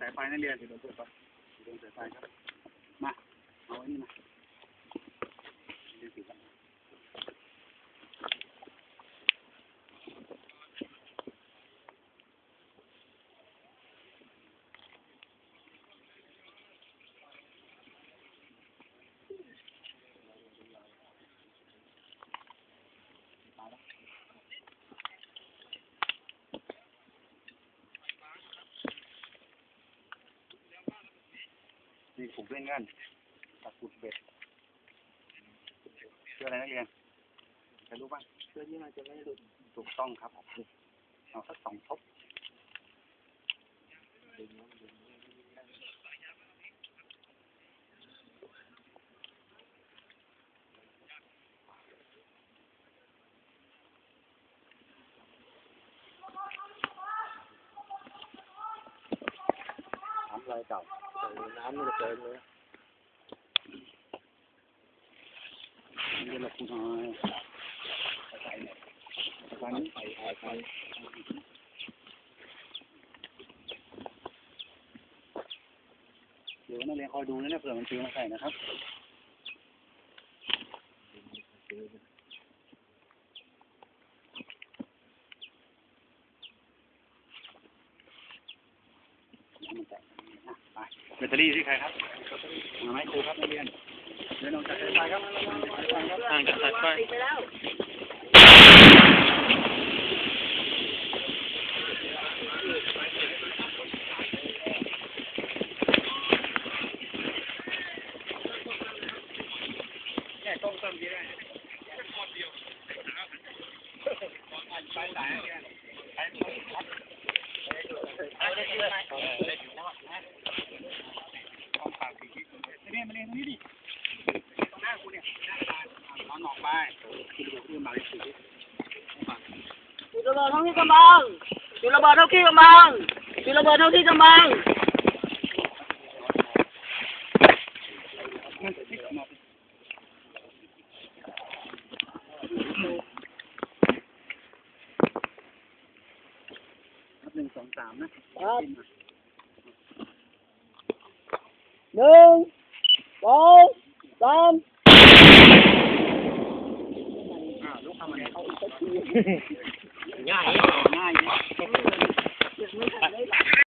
สายไฟนักเรียนโดนเปิดไฟโดนสายไฟครับ มา เอาอันนี้มาเรียนสีกัน นี่ผมเล่นกันตัดกุดเบ็ดเชื่ออะไรนักเรียนใครรู้บ้างเพื่อที่มันจะไม่หลุดถูกต้องครับเอาสักสองทบน้ำลายเก่า น้ำมันจะเกินเลยเรียนละคุณน้อยใส่เนี่ไปไปไปเดี๋ยวนักเรียนคอยดูนะเนี่ยเผื่อมันฟิวมาใส่นะครับไปแตก บตเตอรี่ที่ใครครับมาไหมครูครับนักเรียนเดินออกจากสายไฟครับสายไฟครับห่างจากสายไฟติดไปแล้วแค่ต้องเติมดีได้ไปสายนักเรียนไปครับเอาได้เยอะไหมต้อง กิ๊กนักเรียนมาเรียนตรงนี้ดิตรงหน้ากูเนี่ยหน้ากระดานนอนออกไปคุณดูที่มาเลยสีกิ๊กฝากจุดระเบิดเท่าที่กำบังจุดระเบิดเท่าที่กำบังจุดระเบิดเท่าที่กำบังมันจะพลิกออกมานับหนึ่งสองสามนะครับหนึ่ง สองสามอ่าลูกทำอะไรเขาง่ายง่าย